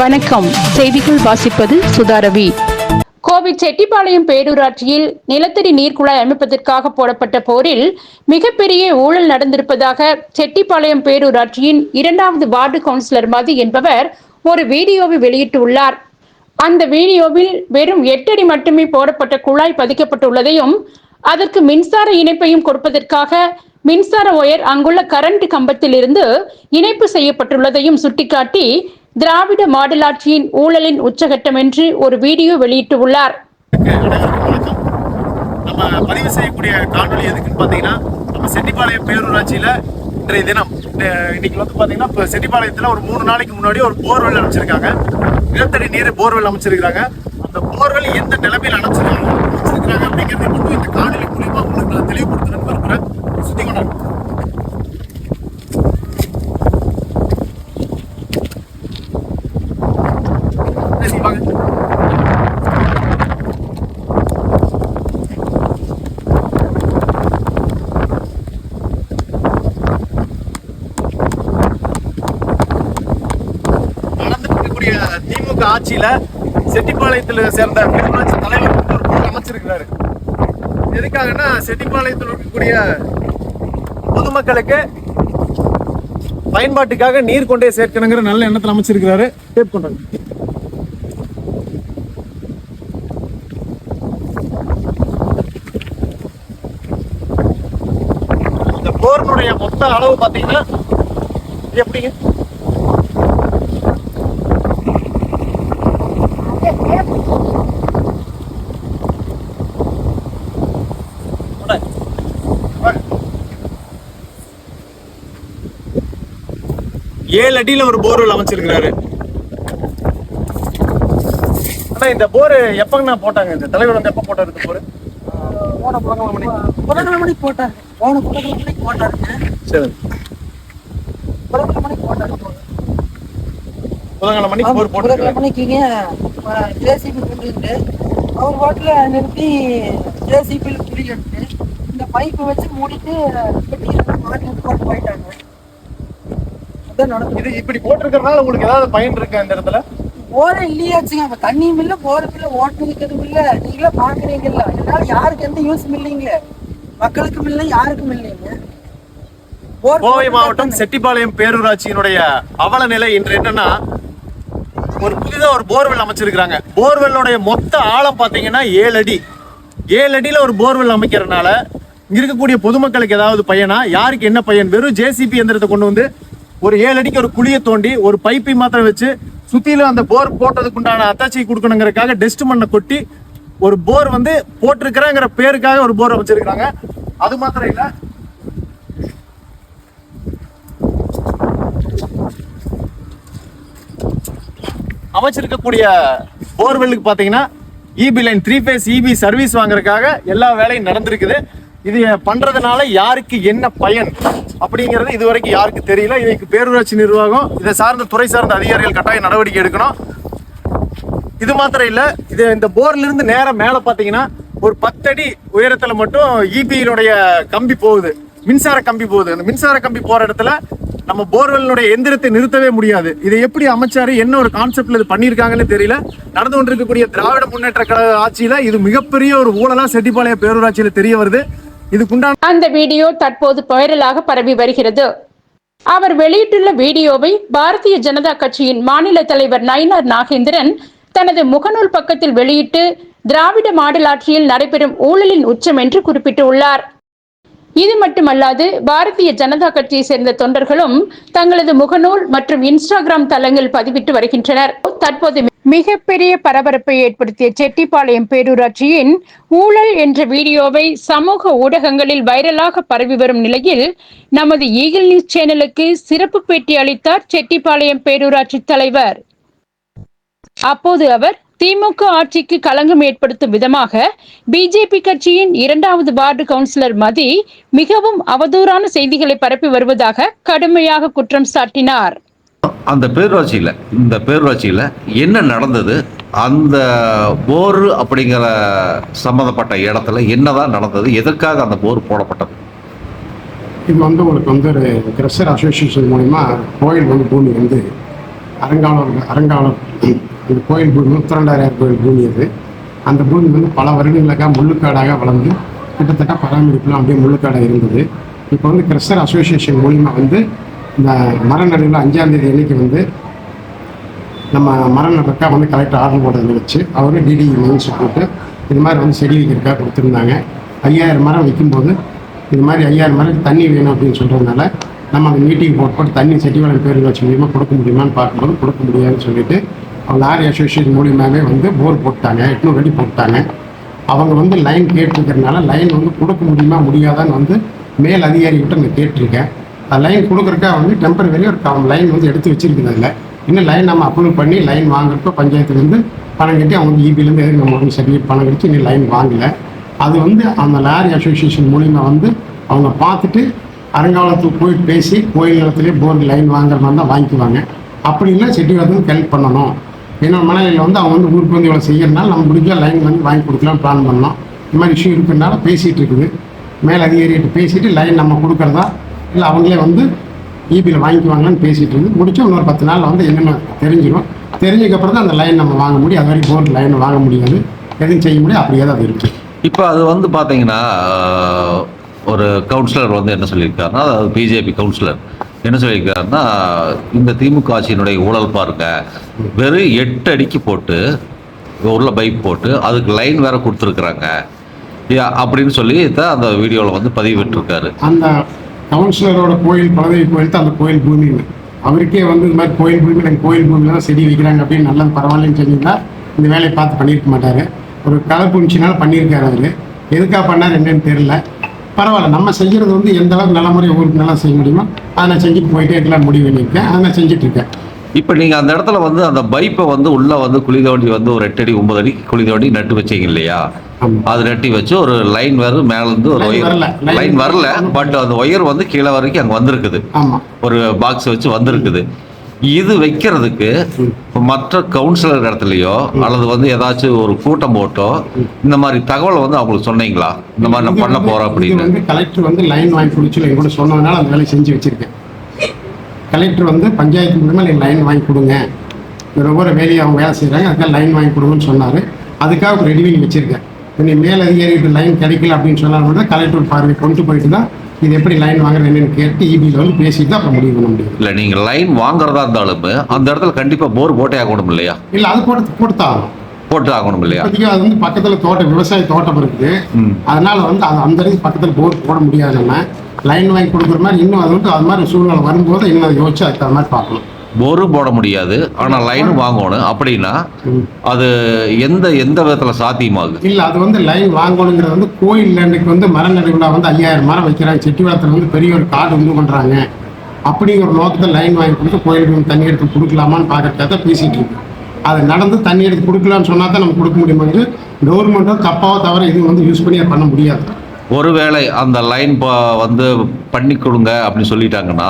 வணக்கம். செய்திகள் வாசிப்பது சுதாரவி கோவை செட்டிப்பாளையம் பேரூராட்சியில் நிலத்தடி நீர்க்குழாய் அமைப்பதற்காக போடப்பட்ட போரில் மிகப்பெரிய ஊழல் நடந்திருப்பதாக செட்டிப்பாளையம் பேரூராட்சியின் இரண்டாவது வார்டு கவுன்சிலர் மதி என்பவர் ஒரு வீடியோவை வெளியிட்டுள்ளார். அந்த வீடியோவில் வெறும் எட்டடி மட்டுமே போடப்பட்ட குழாய் பதிக்கப்பட்டுள்ளதையும் அதற்கு மின்சார இணைப்பையும் கொடுப்பதற்காக மின்சார ஒயர் அங்குள்ள கரண்ட் கம்பத்திலிருந்து இணைப்பு செய்யப்பட்டுள்ளதையும் சுட்டிக்காட்டி திராவிட மாடலாட்சியின் ஊழலின் உச்சகட்டம் என்று ஒரு வீடியோ வெளியிட்டுள்ளார். நம்ம பதிவு செய்யக்கூடிய காணொளி எதுக்குன்னு பார்த்தீங்கன்னா நம்ம செட்டிப்பாளையம் பேரூராட்சியில் இன்றைய தினம் இன்னைக்கு வந்து பார்த்தீங்கன்னா இப்போ செட்டிப்பாளையத்தில் ஒரு மூணு நாளைக்கு முன்னாடி ஒரு போர்வெல் அமைச்சிருக்காங்க. நிலத்தடி நீர் போர்வெல் அமைச்சிருக்காங்க அந்த போர்வெல் எந்த நிலைமையில் அமைச்சிருக்காங்க அமைச்சிருக்காங்க அப்படிங்கிறத மட்டும் இந்த காணொலி மூலிமா உங்களுக்கு நான் தெளிவுபடுத்தணும்னு விரும்புகிறேன் திமுக ஆட்சியில செட்டிப்பாளையத்தில் சேர்ந்த பேரூராட்சி தலைவர் வந்து ஒரு குழு அமைச்சிருக்கிறாரு. எதுக்காகன்னா செட்டிப்பாளையத்தில் இருக்கக்கூடிய பொதுமக்களுக்கு பயன்பாட்டுக்காக நீர் கொண்டே சேர்க்கணுங்கிற நல்ல எண்ணத்தில் அமைச்சிருக்கிறாரு. டேப் கொண்டாங்க இந்த போர்னுடைய மொத்த அளவு பார்த்தீங்கன்னா எப்படிங்க வாங்க. வாங்க. ஏழு அடியில ஒரு போர்வெல் அமைச்சிருக்கிறாரு. ஆனா இந்த போர் எப்பங்கண்ணா போட்டாங்க? இந்த தலைவர் வந்து எப்ப போட்டாரு இந்த போர் போன புதன்கிழமை மணி புதன்கிழமை மணிக்கு போட்டாரு. போன புதன்கிழமை மணிக்கு போட்டாருங்க சரி. புதன்கிழமை மணிக்கு போட்டாரு. புதன்கிழமை மணிக்கு போர் புதன்கிழமை போட்டு மணிக்குங்க ஜேசிபி கொண்டு அவர் பாட்டில் நிறுத்தி ஜேசிபியில் குழி எடுத்து இந்த பைப்பு வச்சு மூடிட்டு மாட்டி போட்டு போயிட்டாங்க. அதான் இது இப்படி போட்டிருக்கறதுனால உங்களுக்கு ஏதாவது பயன் இருக்கா இந்த இடத்துல? போரே இல்லையாச்சுங்க. அப்ப தண்ணியும் இல்ல போரும் இல்ல ஓட்டுறதுக்கு இல்ல. நீங்களே பாக்குறீங்கல்ல. இதனால யாருக்கு எந்த யூஸும் இல்லைங்க மக்களுக்கும் இல்லை யாருக்கும் இல்லைங்க. கோவை மாவட்டம் செட்டிப்பாளையம் பேரூராட்சியினுடைய அவல நிலை இன்று என்னன்னா ஒரு புதிதாக ஒரு போர்வெல் அமைச்சிருக்கிறாங்க. போர்வெல்லோடைய மொத்த ஆழம் பார்த்தீங்கன்னா ஏழு அடி. ஏழு அடியில் ஒரு போர்வெல் அமைக்கிறதுனால இங்கே இருக்கக்கூடிய பொதுமக்களுக்கு ஏதாவது பையனா? யாருக்கு என்ன பையன்? வெறும் ஜேசிபி எந்திரத்தை கொண்டு வந்து ஒரு ஏழு அடிக்கு ஒரு குழியை தோண்டி ஒரு பைப்பை மாத்திரம் வச்சு சுற்றிலும் அந்த போர் போட்டதுக்கு உண்டான அத்தாச்சி கொடுக்கணுங்கிறதுக்காக டெஸ்ட் மண்ணை கொட்டி ஒரு போர் வந்து போட்டிருக்கிறேங்கிற பேருக்காக ஒரு போர் அமைச்சிருக்காங்க அது மாத்திரம் இல்லை அமைச்சிருக்கக்கூடிய போர்வெல்லுக்கு பார்த்தீங்கன்னா EB line three phase EB service வாங்குறதுக்காக எல்லா வேலையும் நடந்திருக்குது. இது பண்றதுனால யாருக்கு என்ன பயன் அப்படிங்கிறது இது வரைக்கும் யாருக்கு தெரியல. இதுக்கு பேரூராட்சி நிர்வாகம் இதை சார்ந்த துறை சார்ந்த அதிகாரிகள் கட்டாய நடவடிக்கை எடுக்கணும். இது மாத்திரம் இல்லை இது இந்த போர்லேருந்து நேரம் மேலே பார்த்தீங்கன்னா ஒரு பத்தடி உயரத்தில் மட்டும் இபியினுடைய கம்பி போகுது. மின்சார கம்பி போகுது. அந்த மின்சார கம்பி போகிற இடத்துல நம்ம போர்வெல்லுடைய எந்திரத்தை நிறுத்தவே முடியாது. இதை எப்படி அமைச்சாரு என்ன ஒரு கான்செப்ட்ல இது பண்ணியிருக்காங்கன்னு தெரியல. நடந்து கொண்டிருக்கக்கூடிய திராவிட முன்னேற்ற கழக ஆட்சியில இது மிகப்பெரிய ஒரு ஊழலா செட்டிப்பாளைய பேரூராட்சியில தெரிய வருது. இதுக்குண்டான அந்த வீடியோ தற்போது வைரலாக பரவி வருகிறது. அவர் வெளியிட்டுள்ள வீடியோவை பாரதிய ஜனதா கட்சியின் மாநில தலைவர் நயினார் நாகேந்திரன் தனது முகநூல் பக்கத்தில் வெளியிட்டு திராவிட மாடலாட்சியில் நடைபெறும் ஊழலின் உச்சம் என்று குறிப்பிட்டுள்ளார். இது மட்டுமல்லாது பாரதிய ஜனதா கட்சியை சேர்ந்த தொண்டர்களும் தங்களது முகநூல் மற்றும் இன்ஸ்டாகிராம் தளங்கள் பதிவிட்டு வருகின்றனர். தற்போது மிகப்பெரிய பரபரப்பை ஏற்படுத்திய செட்டிப்பாளையம் பேரூராட்சியின் ஊழல் என்ற வீடியோவை சமூக ஊடகங்களில் வைரலாக பரவி வரும் நிலையில் நமது ஈகிள் நியூஸ் சேனலுக்கு சிறப்பு பேட்டி அளித்தார் செட்டிப்பாளையம் பேரூராட்சி தலைவர். அப்போது அவர் திமுக ஆட்சிக்கு களங்கம் ஏற்படுத்தும் விதமாக பிஜேபி கட்சியின் இரண்டாவது வார்டு கவுன்சிலர் மதி மிகவும் அவதூறான செய்திகளை பரப்பி வருவதாக கடுமையாக குற்றம் சாட்டினார். அந்த பேரூராட்சியில் இந்த பேரூராட்சியில் என்ன நடந்தது? அந்த போர் அப்படிங்கிற சம்மந்தப்பட்ட இடத்துல என்னதான் நடந்தது? எதற்காக அந்த போர் போடப்பட்டது? இது வந்து உங்களுக்கு வந்து ஒரு கிரஷர் அசோசியேஷன் மூலிமா கோயில் வந்து பூமி வந்து அறங்காவலர் அறங்காவலர் இது கோயில் பூமி உத்தரண்டாரியார் கோயில் பூமி அது. அந்த பூமி வந்து பல வருடங்களாக முள்ளுக்காடாக வளர்ந்து கிட்டத்தட்ட பராமரிப்புலாம் அப்படியே முள்ளுக்காடாக இருந்தது. இப்போ வந்து கிறிஸ்தர் அசோசியேஷன் மூலிமா வந்து இந்த மர நடுவில் அஞ்சாம் தேதி அன்னைக்கு வந்து நம்ம மரம் நடுறக்கா வந்து கலெக்டர் ஆர்டர் போட வச்சு அவர் டிடி மைன்ஸ் போட்டு இது மாதிரி வந்து செடி வைக்கிறக்கா கொடுத்துருந்தாங்க. ஐயாயிரம் மரம் வைக்கும்போது இது மாதிரி ஐயாயிரம் மரம் தண்ணி வேணும் அப்படின்னு சொல்கிறதுனால நம்ம அந்த மீட்டிங் போட்டு போட்டு தண்ணி செட்டிவாளன் பேர் வச்சு மூலியமாக கொடுக்க முடியுமான்னு பார்க்கும்போது கொடுக்க முடியாதுன்னு சொல்லிட்டு லாரி அசோசியேஷன் மூலியமாகவே வந்து போர் போட்டாங்க எட்நூறு அடி போட்டாங்க. அவங்க வந்து லைன் கேட்டிருக்கிறதுனால லைன் வந்து கொடுக்க முடியுமா முடியாதான்னு வந்து மேல் அதிகாரிகிட்ட நான் கேட்டிருக்கேன். அந்த லைன் கொடுக்குறக்கா வந்து டெம்பரவரி ஒரு லைன் வந்து எடுத்து வச்சிருக்குது அதில் இன்னும் லைன் நம்ம அப்ரூவ் பண்ணி லைன் வாங்குறப்ப பஞ்சாயத்துலேருந்து பணம் கட்டி அவங்க இபிலேருந்து எதுக்கு நம்ம வந்து பணம் கட்டி இன்னும் லைன் வாங்கலை. அது வந்து அந்த லாரி அசோசியேஷன் மூலிமா வந்து அவங்க பார்த்துட்டு அறங்காவலத்துக்கு போய் பேசி கோயில் நிலத்திலே போர் லைன் வாங்குற மாதிரி தான் வாங்கிக்குவாங்க. அப்படி இல்லை வந்து ஹெல்ப் பண்ணணும். ஏன்னா மனநிலையில் வந்து அவங்க வந்து ஊருக்கு வந்து இவ்வளோ செய்யறதுனால நம்ம முடிஞ்சால் லைன் வந்து வாங்கி கொடுக்கலாம்னு பிளான் பண்ணோம் இந்த மாதிரி இஷ்யூ இருக்கிறதுனால பேசிகிட்டு இருக்குது. மேலே அதிகாரிகிட்ட பேசிட்டு லைன் நம்ம கொடுக்குறதா? இல்லை அவங்களே வந்து இபியில் வாங்கிக்குவாங்களான்னு பேசிகிட்டு இருந்து முடிச்சு இன்னொரு பத்து நாள் வந்து என்னென்ன தெரிஞ்சிடும் தெரிஞ்சதுக்கப்புறம் தான் அந்த லைன் நம்ம வாங்க முடியும். அது வரைக்கும் போர் லைன் வாங்க முடியாது. எதுவும் செய்ய முடியாது. அப்படியே தான் அது இருக்குது இப்போ அது வந்து பார்த்தீங்கன்னா ஒரு கவுன்சிலர் வந்து என்ன சொல்லியிருக்காருன்னா அதாவது பிஜேபி கவுன்சிலர் என்ன சொல்லியிருக்காருன்னா இந்த திமுக ஆட்சியினுடைய ஊழல் பாருங்க வெறும் எட்டு அடிக்கு போட்டு உள்ள பைப் போட்டு அதுக்கு லைன் வேற கொடுத்துருக்குறாங்க. அப்படின்னு சொல்லி தான் அந்த வீடியோவில் வந்து பதிவிட்டிருக்காரு. அந்த கவுன்சிலரோட கோயில் பழனி கோயில் தான் அந்த கோயில் பூமின்னு அவருக்கே வந்து இந்த மாதிரி கோயில் பூமி எனக்கு கோயில் பூமியில தான் செடி வைக்கிறாங்க அப்படின்னு நல்லது பரவாயில்லன்னு சொன்னீங்கன்னா இந்த வேலையை பார்த்து பண்ணியிருக்க மாட்டாரு. ஒரு கலப்புணிச்சினால பண்ணியிருக்காரு அவரு. எதுக்காக பண்ணார் என்னன்னு தெரியல. பரவாயில்ல நம்ம செய்கிறது வந்து எந்த அளவுக்கு நல்ல முறையை ஊருக்கு நல்லா செய்ய முடியுமோ அதை நான் செஞ்சுட்டு போயிட்டே இருக்கலாம் முடிவு பண்ணியிருக்கேன். அதை நான் செஞ்சுட்டு இருக்கேன் இப்போ நீங்கள் அந்த இடத்துல வந்து அந்த பைப்பை வந்து உள்ளே வந்து குழி தோண்டி வந்து ஒரு எட்டு அடி ஒன்பது அடி குழி தோண்டி நட்டு வச்சீங்க இல்லையா. அது நட்டி வச்சு ஒரு லைன் வேறு மேலேருந்து ஒரு ஒயர். லைன் வரல. பட் அந்த ஒயர் வந்து கீழே வரைக்கும் அங்கே வந்திருக்குது. ஒரு பாக்ஸ் வச்சு வந்திருக்குது. இது வைக்கிறதுக்கு இப்ப மற்ற கவுன்சிலர் இடத்துலயோ அல்லது வந்து ஏதாச்சும் ஒரு கூட்டம் போட்டோ இந்த மாதிரி தகவல் வந்து அவங்களுக்கு சொன்னீங்களா? இந்த மாதிரி நான் பண்ண போறோம் இது அப்படின்னு. கலெக்டர் வந்து லைன் வாங்கி கொடுச்சு என் கூட சொன்னதுனால அந்த வேலையை செஞ்சு வச்சிருக்கேன். கலெக்டர் வந்து பஞ்சாயத்து மூலமா நீங்க லைன் வாங்கி கொடுங்க. ஒவ்வொரு வேலையை அவங்க வேலை செய்கிறாங்க அதுக்காக லைன் வாங்கி கொடுங்கன்னு சொன்னார். அதுக்காக ஒரு ரெடி பண்ணி வச்சிருக்கேன். நீ மேல் அதிகாரிகிட்ட லைன் கிடைக்கல அப்படின்னு சொன்னால் மட்டும் கலெக்டர் பார்வை கொண்டு போயிட்டு தான் இது எப்படி லைன் வாங்குறது என்னன்னு கேட்டு இபியில் வந்து பேசிட்டு தான் அப்புறம் முடிவு பண்ண முடியும். இல்ல நீங்க லைன் வாங்குறதா இருந்தாலும் அந்த இடத்துல கண்டிப்பா போர் போட்டே ஆகணும் இல்லையா? இல்லை அது போட்டு போட்டு போட்டு ஆகணும் இல்லையா? அது வந்து பக்கத்தில் தோட்டம் விவசாய தோட்டம் இருக்குது. அதனால வந்து அது அந்த இடத்துக்கு பக்கத்தில் போர் போட முடியாது நம்ம. லைன் வாங்கி கொடுக்குற மாதிரி இன்னும் அது வந்து அது மாதிரி சூழ்நிலை வரும்போது இன்னும் அதை யோசிச்சு அதுக்கு மாதிரி பார்க்கணும். போரும் போட முடியாது. ஆனா லைனும் வாங்கணும். அப்படின்னா அது எந்த எந்த விதத்துல சாத்தியமாகுது? இல்லை அது வந்து லைன் வாங்கணுங்கிறது வந்து கோயில் லேண்டுக்கு வந்து மர நடுவிழா வந்து ஐயாயிரம் மரம் வைக்கிறாங்க. செட்டிவாளத்தில் வந்து பெரிய ஒரு காடு உண்டு பண்ணுறாங்க அப்படிங்கிற ஒரு நோக்கத்தில் லைன் வாங்கி கொடுத்து கோயிலுக்கு வந்து தண்ணி எடுத்து கொடுக்கலாமான்னு பார்க்கறதுக்காக தான் பேசிகிட்டு இருக்கு அது நடந்து தண்ணி எடுத்து கொடுக்கலான்னு சொன்னா தான் நம்ம கொடுக்க முடியுமா. கவர்மெண்ட்டும் தப்பாவோ தவிர இதுவும் வந்து யூஸ் பண்ணி பண்ண முடியாது. ஒருவேளை அந்த லைன் வந்து பண்ணி கொடுங்க அப்படின்னு சொல்லிட்டாங்கன்னா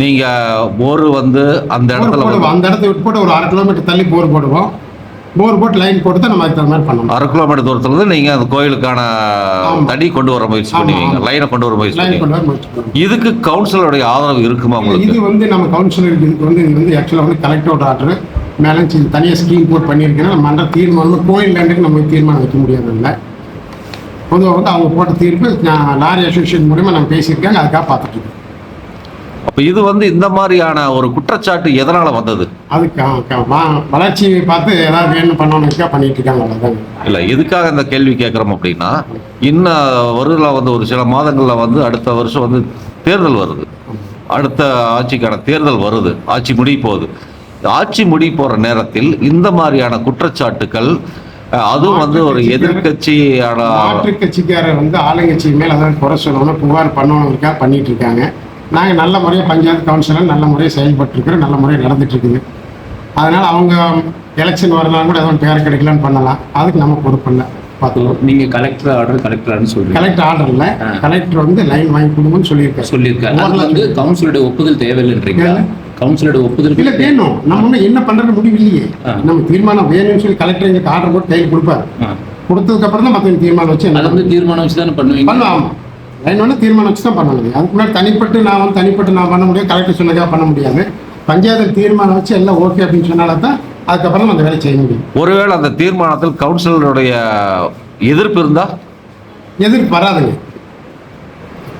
நீங்க போர் வந்து அந்த இடத்துல அந்த இடத்த விட்டு போட்டு ஒரு அரை கிலோமீட்டர் தள்ளி போர் போடுவோம். போர் போட்டு லைன் போட்டு தான் நம்ம அதுக்கு தகுந்த மாதிரி பண்ணணும். அரை கிலோமீட்டர் தூரத்துல இருந்து நீங்க அந்த கோயிலுக்கான. தண்ணி கொண்டு வர முயற்சி பண்ணுவீங்க. லைனை கொண்டு வர முயற்சி பண்ணுவீங்க. இதுக்கு கவுன்சிலருடைய ஆதரவு இருக்குமா இது உங்களுக்கு? வந்து நம்ம கவுன்சிலருக்கு இதுக்கு வந்து இது வந்து ஆக்சுவலாக வந்து கலெக்டரோட ஆர்டர் மேலே தனியாக ஸ்கீம் போட் பண்ணியிருக்கேன் நம்ம மன்ற தீர்மானம் கோயில் லேண்டுக்கு நம்ம தீர்மானம் வைக்க முடியாது இல்லை பொதுவாக வந்து அவங்க போட்ட தீர்ப்பு நான் லாரி அசோசியேஷன் மூலியமாக நான் பேசியிருக்காங்க அதுக்காக பார்த்துட்டு இருக்கேன். அப்ப இது வந்து இந்த மாதிரியான ஒரு குற்றச்சாட்டு எதனால வந்தது? அதுக்கு அஹ், க- வா- வளர்ச்சியை பார்த்து ஏதாவது வேணும் பண்ணிட்டு இருக்காங்க இல்ல எதுக்காக இந்த கேள்வி கேட்குறோம் அப்படின்னா இன்னும் வருதுல வந்து ஒரு சில மாதங்கள்ல வந்து அடுத்த வருஷம் வந்து தேர்தல் வருது. அடுத்த ஆட்சிக்கான தேர்தல் வருது. ஆட்சி முடிய போகுது. ஆட்சி முடிய போற நேரத்தில் இந்த மாதிரியான குற்றச்சாட்டுகள் அஹ், அதுவும் வந்து ஒரு எதிர்கட்சியான கட்சிக்காரர் வந்து ஆளுங்கட்சி மேல் அதாவது குறை சொல்லணும் புகார் பண்ணணுங்கிறக்காக பண்ணிட்டு இருக்காங்க. நாங்கள் நல்ல முறையாக பஞ்சாயத்து கவுன்சிலர் நல்ல முறையாக செயல்பட்டு இருக்கிறோம் நல்ல முறையாக நடந்துட்டு இருக்குது அதனால அவங்க எலெக்ஷன் வரலாம் கூட எதுவும் பேர் கிடைக்கலான்னு பண்ணலாம். அதுக்கு நம்ம பொறுப்பு இல்லை. பார்த்துக்கலாம் நீங்க கலெக்டர் ஆர்டர் கலெக்டர்னு சொல்றீங்க. கலெக்டர் ஆர்டர் இல்லை. கலெக்டர் வந்து லைன் வாங்கி கொடுங்கன்னு சொல்லியிருக்காரு. சொல்லியிருக்காரு. அது வந்து கவுன்சிலோட ஒப்புதல் தேவையில்லைன்றீங்களா? இல்ல. கவுன்சிலோட ஒப்புதல் இல்லை வேணும். நம்ம ஒன்றும் என்ன பண்ணுறது முடிவு இல்லையே. நம்ம தீர்மானம் வேணும்னு சொல்லி கலெக்டர் எங்களுக்கு ஆர்டர் போட்டு கையில் கொடுப்பாரு. ஆ. கொடுத்ததுக்கு அப்புறம் தான் மற்ற தீர்மானம் வச்சு அது வந்து தீர்மானம் வச்சு தானே பண்ணுவீங்க? பண்ணலாம் ஒன்று தீர்மானம் வச்சு தான் பண்ண முடியும் அதுக்கு முன்னாடி தனிப்பட்டு நான் வந்து தனிப்பட்டு நான் பண்ண முடியாது. கலெக்டர் சொன்னதாக பண்ண முடியாது. பஞ்சாயத்து தீர்மானம் வச்சு எல்லாம் ஓகே அப்படின்னு சொன்னால தான் அதுக்கப்புறம் அந்த வேலை செய்ய முடியும். ஒருவேளை அந்த தீர்மானத்தில் கவுன்சிலருடைய எதிர்ப்பு இருந்தா? எதிர்ப்பு வராதுங்க.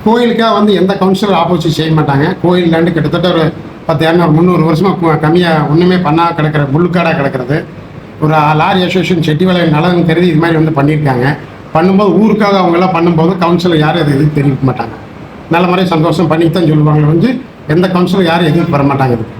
கோயிலுக்காக வந்து எந்த கவுன்சிலர் ஆப்போசிட் செய்ய மாட்டாங்க. கோயில்லாண்டு கிட்டத்தட்ட ஒரு பத்து இரநூறு முந்நூறு வருஷமாக கம்மியாக ஒன்றுமே பண்ணா கிடக்கிற முள்ளுக்காடாக கிடக்கிறது. ஒரு லாரி அசோசியேஷன் செட்டிவலை நலன் கருதி இது மாதிரி வந்து பண்ணியிருக்காங்க. பண்ணும்போது ஊருக்காக அவங்க எல்லாம் பண்ணும்போது கவுன்சிலர் யாரும் அது எதுவும் தெரிவிக்க மாட்டாங்க. நல்ல முறையாக சந்தோஷம் பண்ணித்தான் சொல்லுவாங்க வந்து எந்த கவுன்சிலர் யாரும் எதுவும் வர மாட்டாங்க இதுக்கு.